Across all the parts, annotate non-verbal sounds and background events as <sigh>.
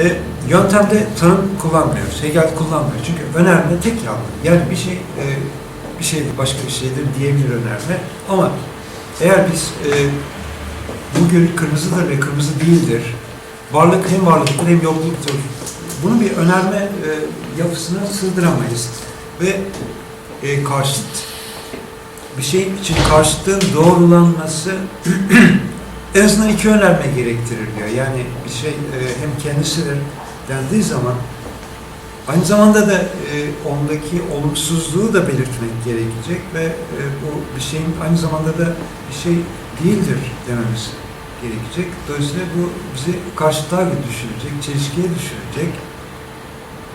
E, yöntemde tanım kullanmıyoruz. Hegel kullanmıyor. Çünkü önerme tek yanlı. Yani bir şey e, bir şeydir, başka bir şeydir diyebilir önerme. Ama eğer biz e, bu gül kırmızıdır ve kırmızı değildir. Varlık hem varlıktır hem yokluktur. Bunu bir önerme e, yapısına sığdıramayız. Ve e, karşıt bir şey için karşıtlığın doğrulanması <clears throat> en azından iki önerme gerektirir diyor. Yani bir şey e, hem kendisidir dendiği zaman aynı zamanda da e, ondaki olumsuzluğu da belirtmek gerekecek ve e, bu bir şeyin aynı zamanda da bir şey değildir dememiz gerekecek. Dolayısıyla bu bizi karşıtlığa düşürecek, çelişkiye düşürecek.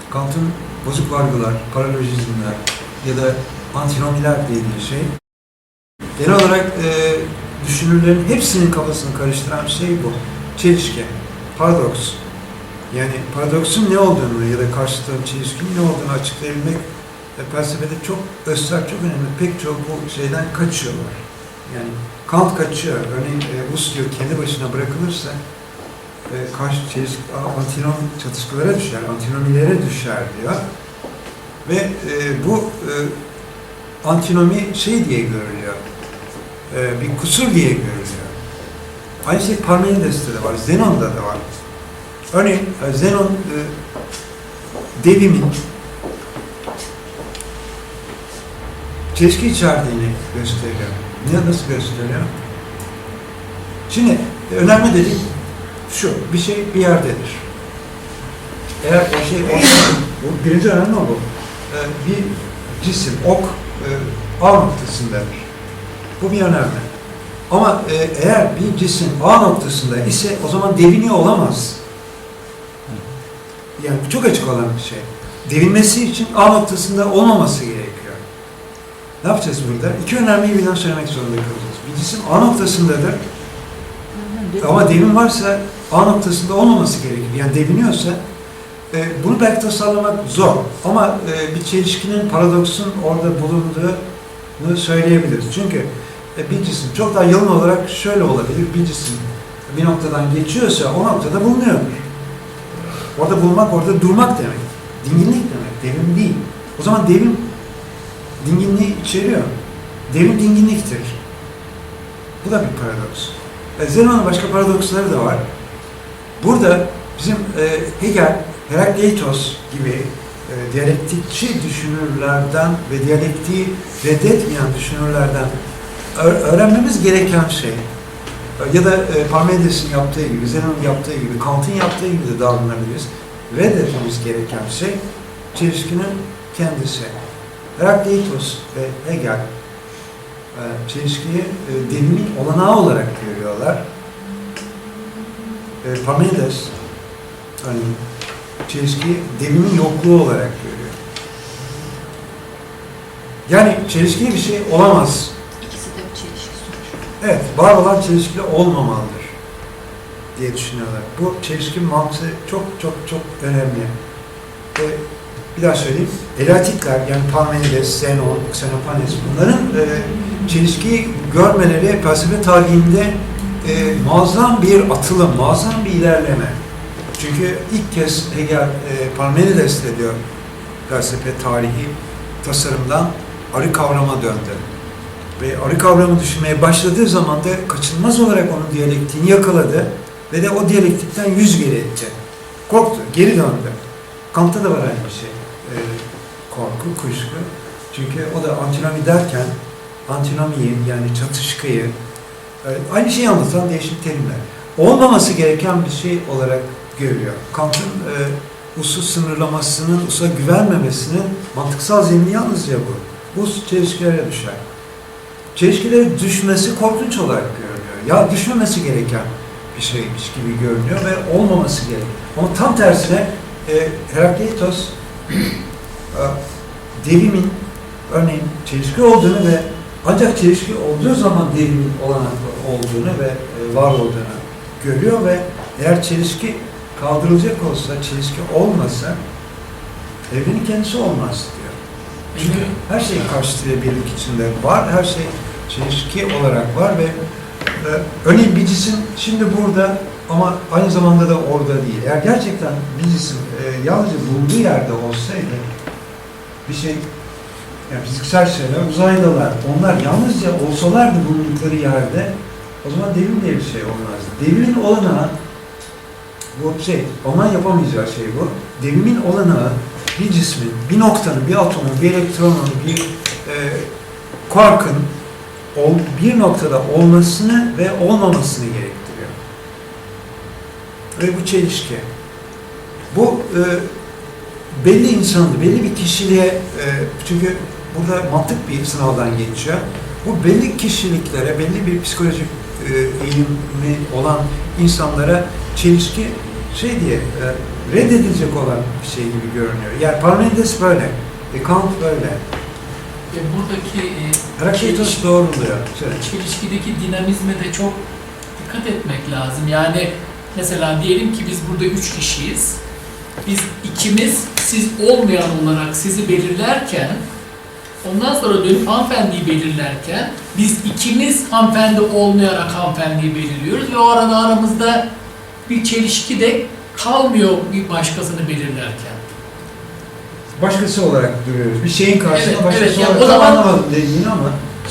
Kant'ın bozuk vargılar, paralojizmler ya da antinomiler dediği şey genel olarak e, düşünürlerin hepsinin kafasını karıştıran şey bu. Çelişki, paradoks. Yani paradoksun ne olduğunu ya da karşıtlığın çelişkinin ne olduğunu açıklayabilmek e, felsefede çok özel, çok önemli. Pek çok bu şeyden kaçıyorlar. Yani Kant kaçıyor. Örneğin e, Husserl kendi başına bırakılırsa e, karşı çelişki, antinom çatışmalara düşer, antinomilere düşer diyor. Ve e, bu e, antinomi şey diye görülüyor, e, bir kusur diye görülüyor. Aynı şey Parmenides'te de var, Zenon'da da var. Örneğin Zenon e, devimin çelişki içerdiğini gösteriyor. Ne nasıl gösteriyor? Şimdi önemli dedik şu, bir şey bir yerdedir. Eğer o şey ok, bu birinci önemli o bu. E, bir cisim, ok e, A noktasındadır. Bu bir önemli. Ama e, eğer bir cisim A noktasında ise o zaman deviniyor olamaz. Yani bu çok açık olan bir şey. Devinmesi için A noktasında olmaması gerekiyor. Ne yapacağız burada? İki önemliyi birden söylemek zorunda kalacağız. Bir cisim A noktasındadır ama devin varsa A noktasında olmaması gerekir. Yani deviniyorsa e, bunu belki tasarlamak zor. Ama e, bir çelişkinin, paradoksun orada bulunduğunu söyleyebiliriz. Çünkü e, bir cisim çok daha yalın olarak şöyle olabilir. Bir cisim bir noktadan geçiyorsa o noktada bulunuyordur. Orada bulmak, orada durmak demek. Dinginlik demek, devim değil. O zaman devim dinginliği içeriyor. Devim dinginliktir. Bu da bir paradoks. E, Zenon'un başka paradoksları da var. Burada bizim e, Hegel, Herakleitos gibi e, diyalektikçi düşünürlerden ve diyalektiği reddetmeyen düşünürlerden öğrenmemiz gereken şey ya da e, Parmenides'in yaptığı gibi, Zenon'un yaptığı gibi, Kant'ın yaptığı gibi de davranabiliriz. Reddetmemiz gereken şey çelişkinin kendisi. Herakleitos ve Hegel e, çelişkiyi e, devimin olanağı olarak görüyorlar. E, Parmenides örneğin çelişkiyi devimin yokluğu olarak görüyor. Yani çelişkili bir şey olamaz. İkisi de bir çelişki sonuç. Evet, var olan çelişkili olmamalıdır diye düşünüyorlar. Bu çelişki mantığı çok çok çok önemli. Ve bir daha söyleyeyim, Elatikler yani Parmenides, Zenon, Xenopanes bunların e, çelişkiyi görmeleri felsefe tarihinde e, muazzam bir atılım, muazzam bir ilerleme. Çünkü ilk kez Hegel e, Parmenides'te diyor felsefe tarihi tasarımdan arı kavrama döndü. Ve arı kavramı düşünmeye başladığı zaman da kaçınılmaz olarak onun diyalektiğini yakaladı ve de o diyalektikten yüz geri etti. Korktu, geri döndü. Kant'ta da var aynı şey. Ee, korku, kuşku. Çünkü o da antinomi derken antinomiyi yani çatışkıyı e, aynı şeyi anlatan değişik terimler. Olmaması gereken bir şey olarak görüyor. Kant'ın e, usul sınırlamasının, usa güvenmemesinin mantıksal zemini yalnızca bu. Bu çelişkilere düşer. Çelişkilere düşmesi korkunç olarak görünüyor. Ya düşmemesi gereken bir şeymiş gibi görünüyor ve olmaması gerek. Ama tam tersine e, Herakleitos <clears throat> e, devimin örneğin çelişki olduğunu ve ancak çelişki olduğu zaman devimin olanaklı olduğunu ve e, var olduğunu görüyor ve eğer çelişki kaldırılacak olsa, çelişki olmasa evrenin kendisi olmaz diyor. Çünkü her şey karşıtı birlik içinde var, her şey çelişki olarak var ve e, örneğin bir cisim şimdi burada ama aynı zamanda da orada değil. Eğer gerçekten bir cisim e, yalnızca bulunduğu yerde olsaydı bir şey yani fiziksel şeyler uzaydalar. Onlar yalnızca olsalardı bulundukları yerde o zaman devrim diye bir şey olmazdı. Devrimin olanağı bu şey, ondan yapamayacağı şey bu. Devrimin olanağı bir cismin, bir noktanın, bir atomun, bir elektronun, bir e, kuarkın bir noktada olmasını ve olmamasını gerektiriyor. Ve bu çelişki. Bu e, belli insandı, belli bir kişiliğe, e, çünkü burada mantık bir sınavdan geçiyor. Bu belli kişiliklere, belli bir psikolojik e, eğilimi olan insanlara çelişki şey diye e, reddedilecek olan bir şey gibi görünüyor. Yani Parmenides böyle, e, Kant böyle. Ve buradaki e, Herakleitos doğruluyor. Söyle. çelişkideki dinamizme de çok dikkat etmek lazım. Yani mesela diyelim ki biz burada üç kişiyiz. Biz ikimiz siz olmayan olarak sizi belirlerken ondan sonra dönüp hanımefendiyi belirlerken biz ikimiz hanımefendi olmayarak hanımefendiyi belirliyoruz ve o arada aramızda bir çelişki de kalmıyor bir başkasını belirlerken. Başkası olarak duruyoruz. Bir şeyin karşısında Evet, başkası evet. Yani olarak o zaman- anlamadım dediğini ama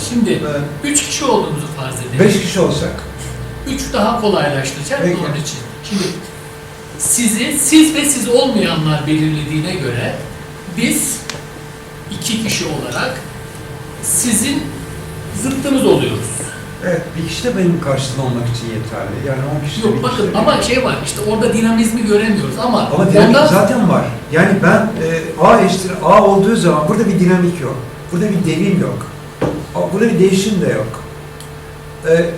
Şimdi e, üç kişi olduğumuzu farz edelim. beş kişi olsak Üç daha kolaylaştıracak Peki. onun için. Şimdi sizi, siz ve siz olmayanlar belirlediğine göre biz iki kişi olarak sizin zıttınız oluyoruz. Evet bir kişi de benim karşısında olmak için yeterli. Yani on kişi de Yok bir bakın kişi de ama şey var işte orada dinamizmi göremiyoruz ama, ama dinamik ondan zaten var. Yani ben e, A eşittir A olduğu zaman burada bir dinamik yok. Burada bir devrim yok. A- Burada bir değişim de yok. E,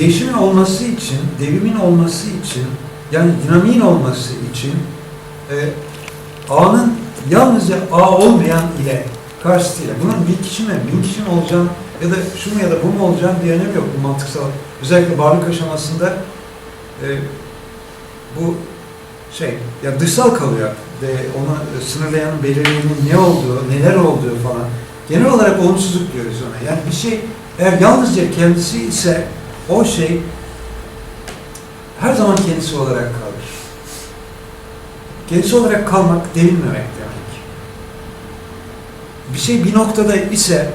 değişimin olması için, devrimin olması için, yani dinamiğin olması için e, A'nın yalnızca A olmayan ile karşısıyla, bunun bir kişi mi, bin kişi mi olacağım ya da şu mu ya da bu mu olacağım diye önemi yok bu mantıksal. Özellikle varlık aşamasında e, bu şey, ya dışsal kalıyor ve onu sınırlayan, belirleyenin ne olduğu, neler olduğu falan. Genel olarak olumsuzluk diyoruz ona. Yani bir şey eğer yalnızca kendisi ise o şey her zaman kendisi olarak kalır. Kendisi olarak kalmak devinmemek demek. Bir şey bir noktada ise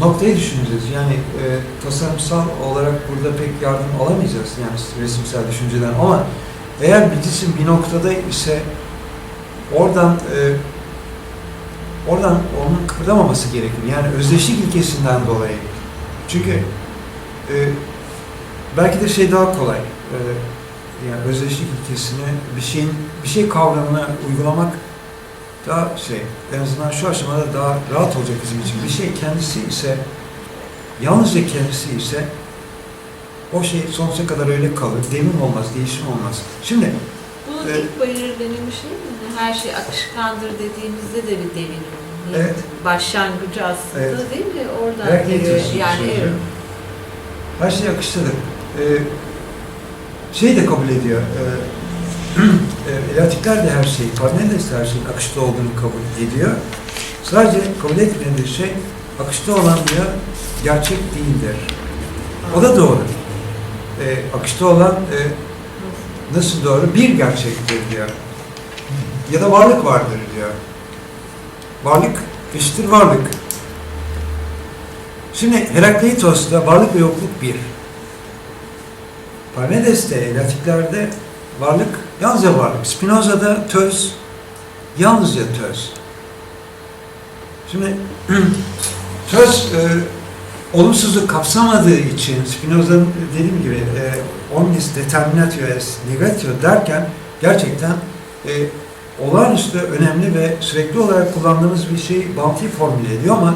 noktayı düşüneceğiz. Yani e, tasarımsal olarak burada pek yardım alamayacağız. Yani resimsel düşünceden ama eğer bir cisim bir noktada ise oradan e, oradan onun kıpırdamaması gerekir. Yani özdeşlik ilkesinden dolayı. Çünkü e, belki de şey daha kolay. E, yani özdeşlik ilkesini bir şeyin bir şey kavramına uygulamak daha şey en azından şu aşamada daha rahat olacak bizim için. Bir şey kendisi ise yalnızca kendisi ise o şey sonsuza kadar öyle kalır. Devrim olmaz, değişim olmaz. Şimdi Bunun Evet. ilk belirlenmiş şey mi? Her şey akışkandır dediğimizde de bir devrim. Evet. Başlangıcı aslında Evet. değil mi? Oradan Belki geliyor. Yani evet. Her şey akıştadır. Ee, şey de kabul ediyor. E, e, elatikler de her şey, Parmenides de her şeyin akışta olduğunu kabul ediyor. Sadece kabul etmediği şey akışta olan diyor gerçek değildir. O da doğru. Ee, akışta olan e, nasıl doğru? Bir gerçektir diyor. Ya da varlık vardır diyor. Varlık eşittir varlık. Şimdi Herakleitos'ta varlık ve yokluk bir. Parmenides'te, Elatiklerde varlık yalnızca varlık. Spinoza'da töz, yalnızca töz. Şimdi <clears throat> töz e, olumsuzluk kapsamadığı için Spinoza'nın dediğim gibi e, omnis determinatio est negatio derken gerçekten e, olağanüstü önemli ve sürekli olarak kullandığımız bir şey Banti formüle ediyor ama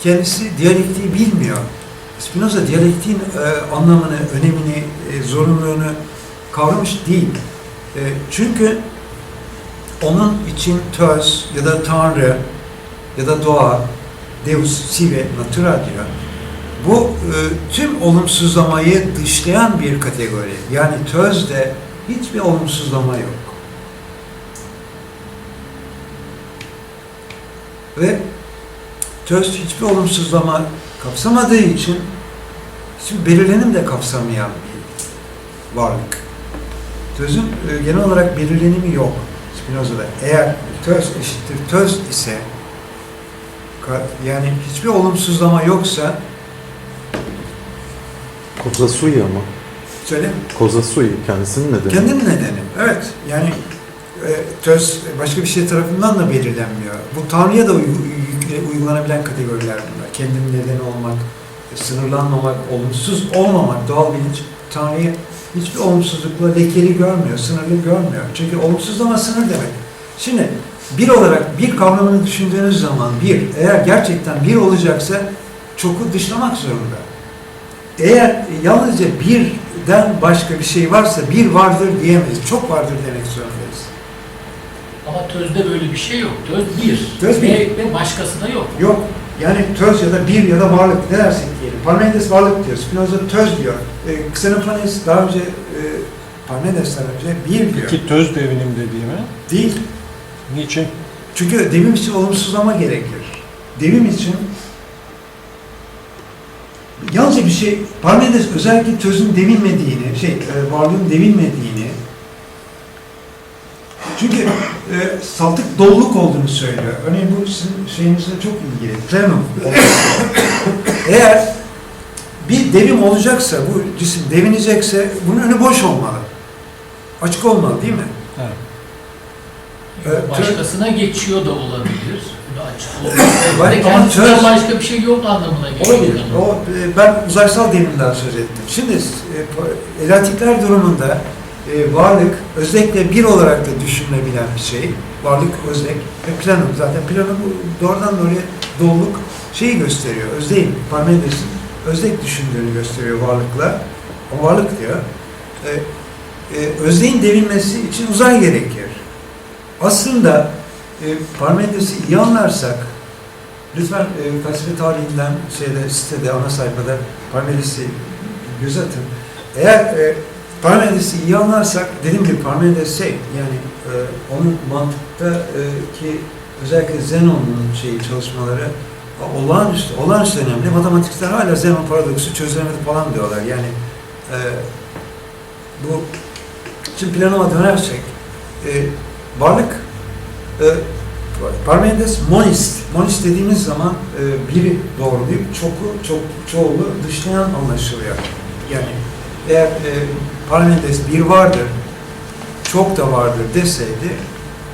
kendisi diyalektiği bilmiyor. Spinoza diyalektiğin e, anlamını, önemini, e, zorunluluğunu kavramış değil. E, çünkü onun için töz ya da tanrı ya da doğa, deus sive natura diyor. Bu e, tüm olumsuzlamayı dışlayan bir kategori. Yani tözde hiçbir olumsuzlama yok. Ve töz hiçbir olumsuzlama kapsamadığı için şimdi belirlenim de kapsamayan bir varlık. Tözün e, genel olarak belirlenimi yok Spinoza'da. Eğer töz eşittir töz ise yani hiçbir olumsuzlama yoksa Kozasui ama. söyle Kozasui kendisinin nedeni. kendinin nedeni. Evet yani e, töz başka bir şey tarafından da belirlenmiyor. Bu Tanrı'ya da uy- uy- uygulanabilen kategoriler bunlar. Kendinin nedeni olmak, sınırlanmamak, olumsuz olmamak, doğal bilinç Tanrı'yı hiçbir olumsuzlukla lekeli görmüyor, sınırlı görmüyor. Çünkü olumsuzlama sınır demek. Şimdi bir olarak bir kavramını düşündüğünüz zaman bir, eğer gerçekten bir olacaksa çoku dışlamak zorunda. Eğer yalnızca birden başka bir şey varsa bir vardır diyemeyiz. Çok vardır demek zorundayız. Ama tözde böyle bir şey yok. Töz bir. Töz ve, bir. ve başkası da yok. Yok. Yani töz ya da bir ya da varlık ne dersek diyelim. Parmenides varlık diyor. Spinoza töz diyor. E, Xenophonius daha önce e, Parmenides'ten önce bir diyor. Ki töz devinim dediğime. Değil. Niçin? Çünkü devim için olumsuzlama gerekir. Devim için yalnızca bir şey, Parmenides özellikle tözün devinmediğini, şey, e, varlığın devinmediğini, çünkü e, saltık doluluk olduğunu söylüyor. Örneğin bu sizin şeyinizle çok ilgili. Plenum. <coughs> Eğer bir devim olacaksa, bu cisim devinecekse bunun önü boş olmalı. Açık olmalı değil mi? Evet. Evet, Başkasına geçiyor da olabilir. Bu da açık olabilir. Ama töz- başka bir şey yok anlamına geliyor. Olabilir. O, e, ben uzaysal devrimden söz ettim. Şimdi e, elatikler durumunda e, varlık özellikle bir olarak da düşünülebilen bir şey. Varlık, özlek ve planım. Zaten planım bu doğrudan oraya doluluk şeyi gösteriyor. Özdeğin, Parmenides'in özlek düşündüğünü gösteriyor varlıkla. O varlık diyor. E, e, özdeğin devinmesi için uzay gerekir. Aslında e, Parmenides'i iyi anlarsak Lütfen e, felsefe tarihinden şeyde sitede ana sayfada Parmenides'i göz atın. Eğer e, Parmenides'i iyi anlarsak dediğim gibi Parmenides şey yani e, onun mantıkta e, ki özellikle Zenon'un şeyi çalışmaları olağanüstü, olağanüstü önemli. Matematikçiler hala Zenon paradoksu çözülemedi falan diyorlar. Yani e, bu şimdi planıma dönersek e, varlık e, Parmenides monist. Monist dediğimiz zaman e, biri doğrulayıp çoku, çok, çoğulu dışlayan anlaşılıyor. Yani eğer e, Parmenides bir vardır, çok da vardır deseydi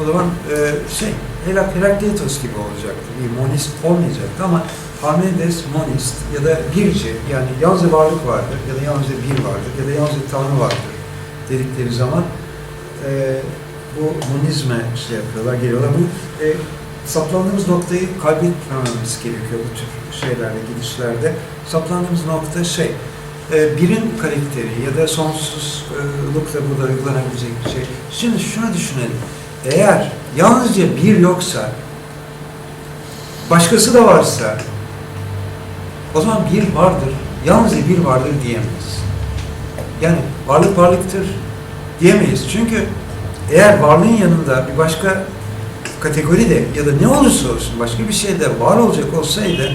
o zaman e, şey Herak Herakleitos gibi olacaktı. Bir monist olmayacaktı ama Parmenides monist ya da birci yani yalnızca varlık vardır ya da yalnızca bir vardır ya da yalnızca Tanrı vardır dedikleri zaman e, bu monizme şey yapıyorlar, geliyorlar. Bu e, saplandığımız noktayı kaybetmememiz gerekiyor bu tür şeylerde, gidişlerde. Saplandığımız nokta şey, birin karakteri ya da sonsuzlukla burada uygulanabilecek bir şey. Şimdi şunu düşünelim. Eğer yalnızca bir yoksa, başkası da varsa, o zaman bir vardır, yalnızca bir vardır diyemeyiz. Yani varlık varlıktır diyemeyiz. Çünkü eğer varlığın yanında bir başka kategori de ya da ne olursa olsun başka bir şey de var olacak olsaydı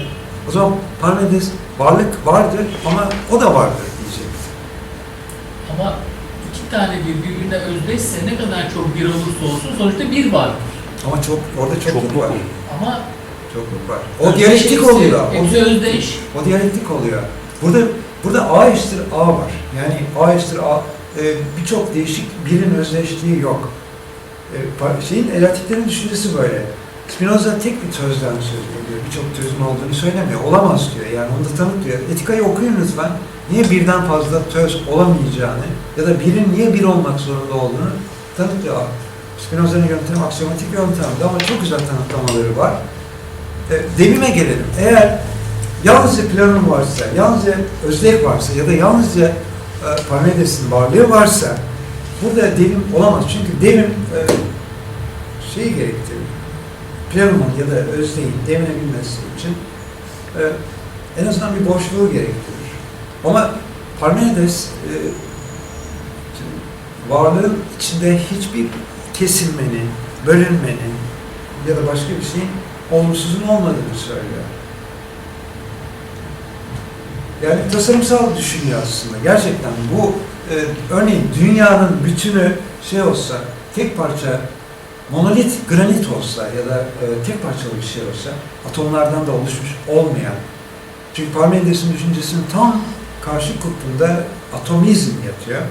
o zaman Parmenides varlık vardır ama o da vardır diyecekti. Ama iki tane bir birbirine özdeşse ne kadar çok bir olursa olsun sonuçta bir vardır. Ama çok orada çokluk Çokluk var. Ama Çokluk var. O diyalektik oluyor. Hepsi O, özdeş. o diyalektik oluyor. Burada burada A eşittir A var. Yani A eşittir A e, birçok değişik birin özdeşliği yok. E, şeyin elatiklerin düşüncesi böyle. Spinoza tek bir tözden söz ediyor. Birçok tözün olduğunu söylemiyor. Olamaz diyor. Yani onu da tanıtıyor. Etikayı okuyun lütfen. Niye birden fazla töz olamayacağını ya da birin niye bir olmak zorunda olduğunu tanıtıyor. Spinoza'nın yöntemi aksiyomatik yöntemdi ama çok güzel tanıtlamaları var. E, devime gelelim. Eğer yalnızca planım varsa, yalnızca özlek varsa ya da yalnızca e, Parmenides'in varlığı varsa burada devim olamaz. Çünkü devim e, şeyi gerektirir. Planumun ya da özdeğin devinebilmesi için e, en azından bir boşluğu gerektirir. Ama Parmenides e, varlığın içinde hiçbir kesilmenin, bölünmenin ya da başka bir şeyin olumsuzun olmadığını söylüyor. Yani tasarımsal düşünüyor aslında. Gerçekten bu örneğin dünyanın bütünü şey olsa, tek parça monolit granit olsa ya da e, tek parçalı bir şey olsa, atomlardan da oluşmuş olmayan, çünkü Parmenides'in düşüncesinin tam karşı kutbunda atomizm yatıyor.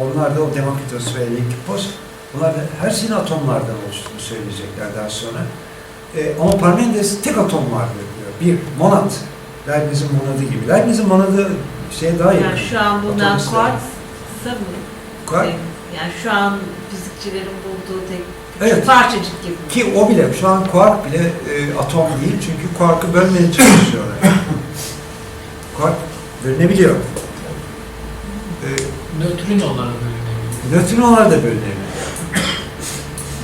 Onlar da o Demokritos ve Lekippos, bunlar da her şeyin atomlardan oluştuğunu söyleyecekler daha sonra. E, ama Parmenides tek atom var diyor. Bir monad. Leibniz'in monadı gibi. Leibniz'in monadı şeye daha yakın. Yani şu an Atomist kuartsa mı? Kuark- Yani şu an fizikçilerin bulduğu tek Evet. parçacık gibi. Ki o bile, şu an kuark bile e, atom değil çünkü kuarkı bölmeye çalışıyorlar. <laughs> kuark bölünebiliyor. E, Nötrinolara bölünebilir. nötrinolar da bölünebiliyor.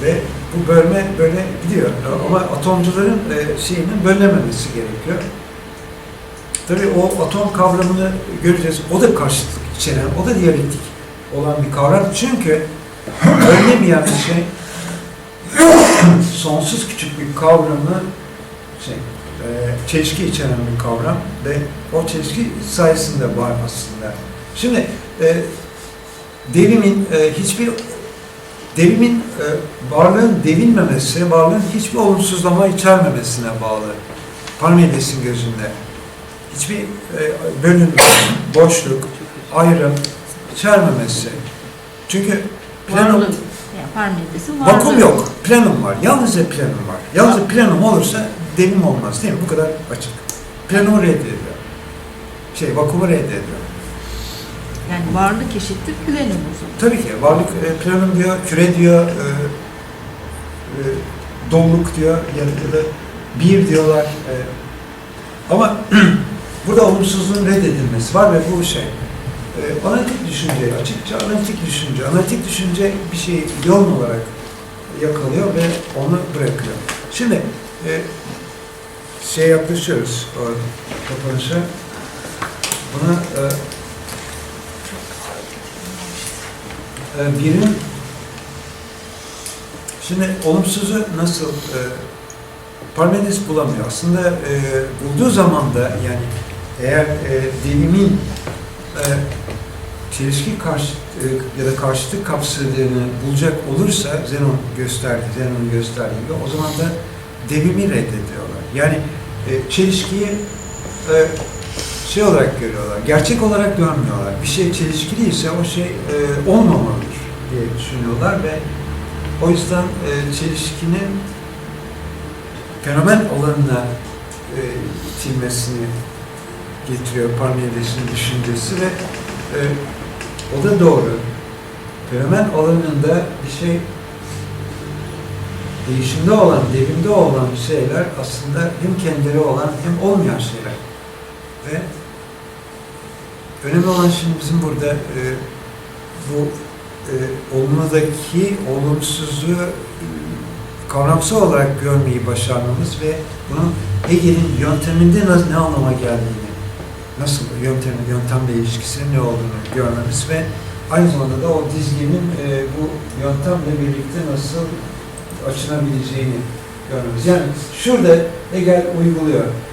Ve bu bölme böyle gidiyor. Ama atomcuların e, şeyinin bölünememesi gerekiyor. Tabii o atom kavramını göreceğiz. O da karşıtlık içeren, o da diyalektik olan bir kavram. Çünkü bölünemeyen bir şey sonsuz küçük bir kavramı şey, e, çelişki içeren bir kavram ve o çelişki sayesinde var aslında. Şimdi e, devimin e, hiçbir devimin e, varlığın devinmemesi, varlığın hiçbir olumsuzlama içermemesine bağlı. Parmenides'in gözünde. Hiçbir e, bölüm, boşluk, ayrım içermemesi. Çünkü Varlık. Yani Parmenides'in varlığı. vakum yok, plenum var. Yalnızca plenum var. Yalnızca plenum olursa devim olmaz değil mi? Bu kadar açık. Plenumu reddediyor. Şey, vakumu reddediyor. Yani varlık eşittir plenum o zaman. Tabii ki varlık e, planım diyor, küre diyor, e, e, doluluk diyor ya, ya da bir diyorlar. E, ama <clears throat> burada olumsuzluğun reddedilmesi var ve bu şey e, analitik düşünce, açıkça analitik düşünce. Analitik düşünce bir şeyi yoğun olarak yakalıyor ve onu bırakıyor. Şimdi e, şey yaklaşıyoruz o kapanışa. Buna e, e, birin şimdi olumsuzu nasıl e, Parmenides bulamıyor. Aslında e, bulduğu zaman da yani eğer e, dilimin e, çelişki karşı e, ya da karşıtlık kapsadığını bulacak olursa Zenon gösterdi, Zenon'un gösterdiği gibi o zaman da devimi reddediyorlar. Yani e, çelişkiyi e, şey olarak görüyorlar, gerçek olarak görmüyorlar. Bir şey çelişkiliyse o şey olmamalıdır diye düşünüyorlar ve o yüzden çelişkinin fenomen alanına e, itilmesini getiriyor Parmenides'in düşüncesi ve o da doğru. Fenomen alanında bir şey değişimde olan, devrimde olan şeyler aslında hem kendileri olan hem olmayan şeyler. Ve önemli olan şimdi bizim burada e, bu e, olumludaki olumsuzu e, kavramsal olarak görmeyi başarmamız ve bunun Hegel'in yönteminde ne anlama geldiğini, nasıl yöntemin, yöntemle ilişkisinin ne olduğunu görmemiz ve aynı zamanda da o dizginin e, bu yöntemle birlikte nasıl açılabileceğini görmemiz. Yani şurada Hegel uyguluyor.